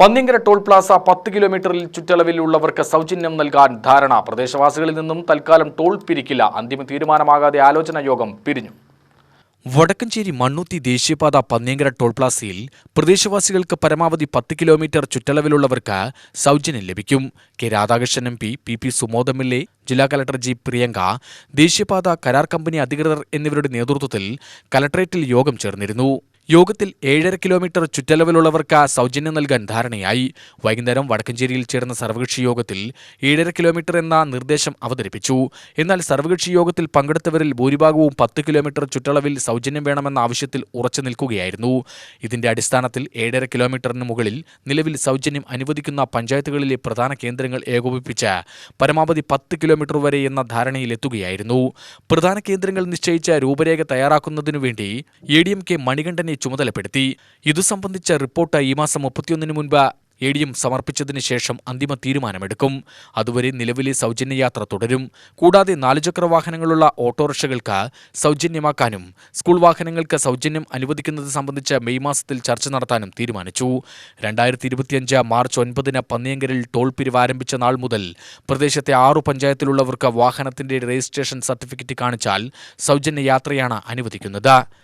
പന്നിങ്കര toll Plaza പത്ത് കിലോമീറ്ററിൽ ചുറ്റളവിലുള്ളവർക്ക് സൗജന്യം നൽകാൻ ധാരണ. പ്രദേശവാസികളിൽ നിന്നും തൽക്കാലം ടോൾ പിരിക്കില്ല. അന്തിമ തീരുമാനമാകാതെ ആലോചന യോഗം പിരിഞ്ഞു. വടക്കഞ്ചേരി മണ്ണൂത്തി ദേശീയപാത പന്നിയങ്കര ടോൾ പ്ലാസയിൽ പ്രദേശവാസികൾക്ക് പരമാവധി പത്ത് കിലോമീറ്റർ ചുറ്റളവിലുള്ളവർക്ക് സൗജന്യം ലഭിക്കും. K Radhakrishnan M P P P Sumod M L A ജില്ലാ കലക്ടർ ജി പ്രിയങ്ക ദേശീയപാത കരാർ കമ്പനി അധികൃതർ എന്നിവരുടെ നേതൃത്വത്തിൽ കലക്ടറേറ്റിൽ യോഗം ചേർന്നിരുന്നു. യോഗത്തിൽ ഏഴര കിലോമീറ്റർ ചുറ്റളവിലുള്ളവർക്ക് സൗജന്യം നൽകാൻ ധാരണയായി. വൈകുന്നേരം വടക്കഞ്ചേരിയിൽ ചേർന്ന സർവകക്ഷി യോഗത്തിൽ ഏഴര കിലോമീറ്റർ എന്ന നിർദ്ദേശം അവതരിപ്പിച്ചു. എന്നാൽ സർവകക്ഷി യോഗത്തിൽ പങ്കെടുത്തവരിൽ ഭൂരിഭാഗവും പത്ത് കിലോമീറ്റർ ചുറ്റളവിൽ സൗജന്യം വേണമെന്ന ആവശ്യത്തിൽ ഉറച്ചു നിൽക്കുകയായിരുന്നു. ഇതിന്റെ അടിസ്ഥാനത്തിൽ ഏഴര കിലോമീറ്ററിന് മുകളിൽ നിലവിൽ സൗജന്യം അനുവദിക്കുന്ന പഞ്ചായത്തുകളിലെ പ്രധാന കേന്ദ്രങ്ങൾ ഏകോപിപ്പിച്ച പരമാവധി പത്ത് കിലോമീറ്റർ വരെ എന്ന ധാരണയിലെത്തുകയായിരുന്നു. പ്രധാന കേന്ദ്രങ്ങൾ നിശ്ചയിച്ച രൂപരേഖ തയ്യാറാക്കുന്നതിനു വേണ്ടി എ ഡി എം കെ മണികണ്ഠനെ ചുമതലപ്പെടുത്തി. ഇതു സംബന്ധിച്ച റിപ്പോർട്ട് ഈ മാസം മുപ്പത്തിയൊന്നിന് മുൻപ് എ ഡി എം സമർപ്പിച്ചതിന് ശേഷം അന്തിമ തീരുമാനമെടുക്കും. അതുവരെ നിലവിലെ സൗജന്യയാത്ര തുടരും. കൂടാതെ നാലുചക്ര വാഹനങ്ങളുള്ള ഓട്ടോറിക്ഷകൾക്ക് സൗജന്യമാക്കാനും സ്കൂൾ വാഹനങ്ങൾക്ക് സൗജന്യം അനുവദിക്കുന്നത് സംബന്ധിച്ച് മെയ് മാസത്തിൽ ചർച്ച നടത്താനും തീരുമാനിച്ചു. രണ്ടായിരത്തി ഇരുപത്തിയഞ്ച് മാർച്ച് ഒൻപതിന് പന്നിയങ്കരിൽ ടോൾ പിരിവ് ആരംഭിച്ച നാൾ മുതൽ പ്രദേശത്തെ ആറു പഞ്ചായത്തിലുള്ളവർക്ക് വാഹനത്തിന്റെ രജിസ്ട്രേഷൻ സർട്ടിഫിക്കറ്റ് കാണിച്ചാൽ സൗജന്യ യാത്രയാണ് അനുവദിക്കുന്നത്.